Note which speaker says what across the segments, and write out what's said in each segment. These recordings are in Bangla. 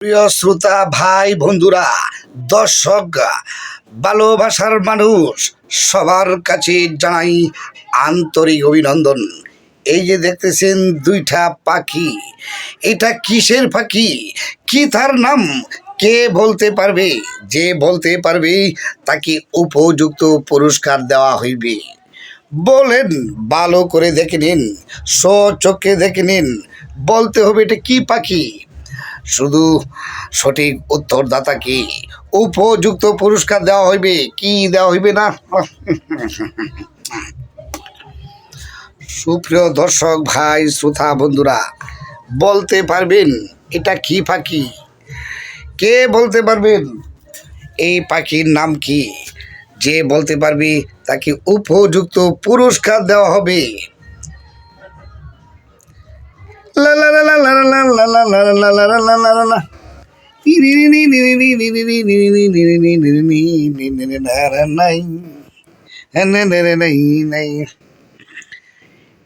Speaker 1: প্রিয় শ্রোতা, ভাই, বন্ধুরা, দর্শক ভালোবাসার মানুষ, সবার কাছে জানাই আন্তরিক অভিনন্দন। এই যে দেখতেছেন দুইটা পাখি, এটা কিসের পাখি? কি তার নাম? কে বলতে পারবে? যে বলতে পারবে, তাকে উপযুক্ত পুরস্কার দেওয়া হইবে। বলেন, ভালো করে দেখে নিন চোখে দেখে নিন, বলতে হবে এটা কি পাখি? শুধু সঠিক উত্তরদাতা উত্তরদাতাকে উপযুক্ত পুরস্কার দেওয়া হইবে? কি দেওয়া হইবে না? সুপ্রিয় দর্শক, ভাই, শ্রোতা, বন্ধুরা, বলতে পারবেন, এটা কি পাখি? কে বলতে পারবেন? এই পাখির নাম কি? যে বলতে পারবে, তাকে উপযুক্ত পুরস্কার দেওয়া হবে।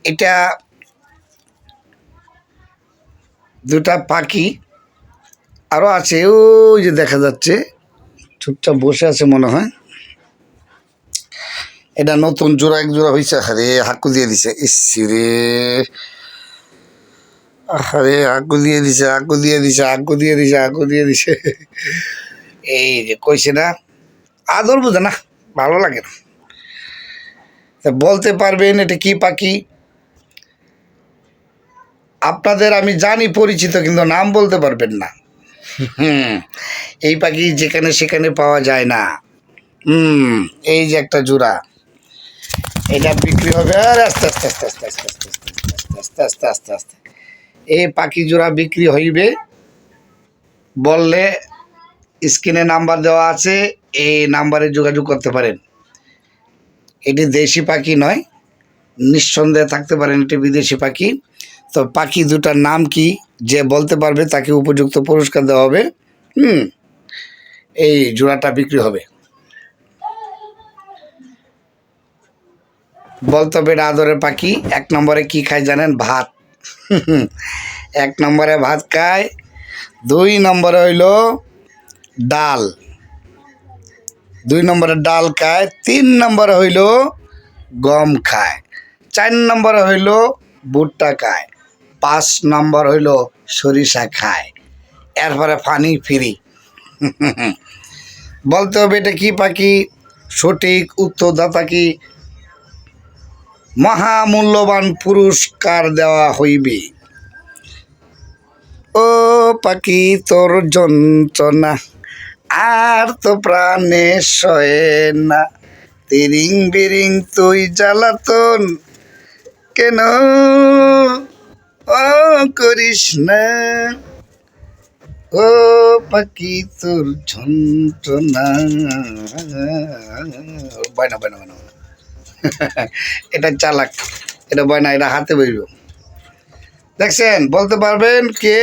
Speaker 1: এটা দুটা পাখি। আরও আছে, ওই যে দেখা যাচ্ছে। চুপচাপ বসে আছে মনে হয়। এটা নতুন জোড়া, এক জোড়া হয়েছে আরে, হাকু দিয়ে দিছে। ইসি রে। আরে হাকু দিয়ে দিছে হাকু দিয়ে দিছে হাকু দিয়ে দিছে হাকু দিয়ে দিছে এই যে কইছে না আদর বুঝে না ভালো লাগে না বলতে পারবেন এটা কি পাখি আপনাদের আমি জানি পরিচিত কিন্তু নাম বলতে পারবেন না হুম এই পাখি যেখানে সেখানে পাওয়া যায় না হুম এই যে একটা জোড়া এটা বিক্রি হবে আর আস্তে আস্তে আস্তে আস্তে আস্তে আস্তে আস্তে আস্তে আস্তে আস্তে এই পাখি জোড়া বিক্রি হইবে। বললে স্ক্রিনে নাম্বার দেওয়া আছে, এই নাম্বারে যোগাযোগ করতে পারেন। এটি দেশি পাখি নয়, নিঃসন্দেহে থাকতে পারেন এটি বিদেশি পাখি। তো পাখি দুটার নাম কি, যে বলতে পারবে তাকে উপযুক্ত পুরস্কার দেওয়া হবে। হুম, এই জোড়াটা বিক্রি হবে। বলতে হবে আদরের পাখি, এক নম্বরে কি খায় জানেন? ভাত। এক নম্বরে ভাত খায় দুই নম্বরে হইল ডাল। দুই নম্বরে ডাল খায় তিন নম্বরে হইল গম খায় চার নম্বরে হইল ভুট্টা খায় পাঁচ নম্বর হইল সরিষা খায় এরপরে পানি ফ্রি। বলতে হবে এটা কি পাখি? সঠিক উত্তরদাতা কি? মহামূল্যবান পুরস্কার দেওয়া হইবে। ও পাখি, তোর যন্ত্রণা আর তো প্রাণে সয়ে না। তিরিং বিরিং তুই জ্বালাতন, কেন ও করিস না? ও পাখি, তোর যন্ত্রণা। বায়না বায়না বায়না এটা চালাক। এটা বয় না, এটা হাতে বইব দেখছেন, বলতে পারবেন কে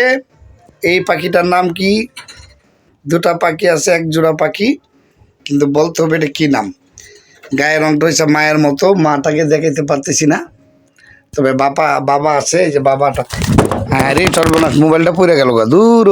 Speaker 1: এই পাখিটার নাম কি? দুটা পাখি আছে, এক জোড়া পাখি, কিন্তু বলতে হবে এটা কী নাম? গায়ের রংটা হচ্ছে মায়ের মতো, মাটাকে দেখাইতে পারতেছি না। তবে বাবা বাবা আছে যে বাবাটা। হ্যাঁ রে, সর্বনাশ, মোবাইলটা পড়ে গেল গা, দূর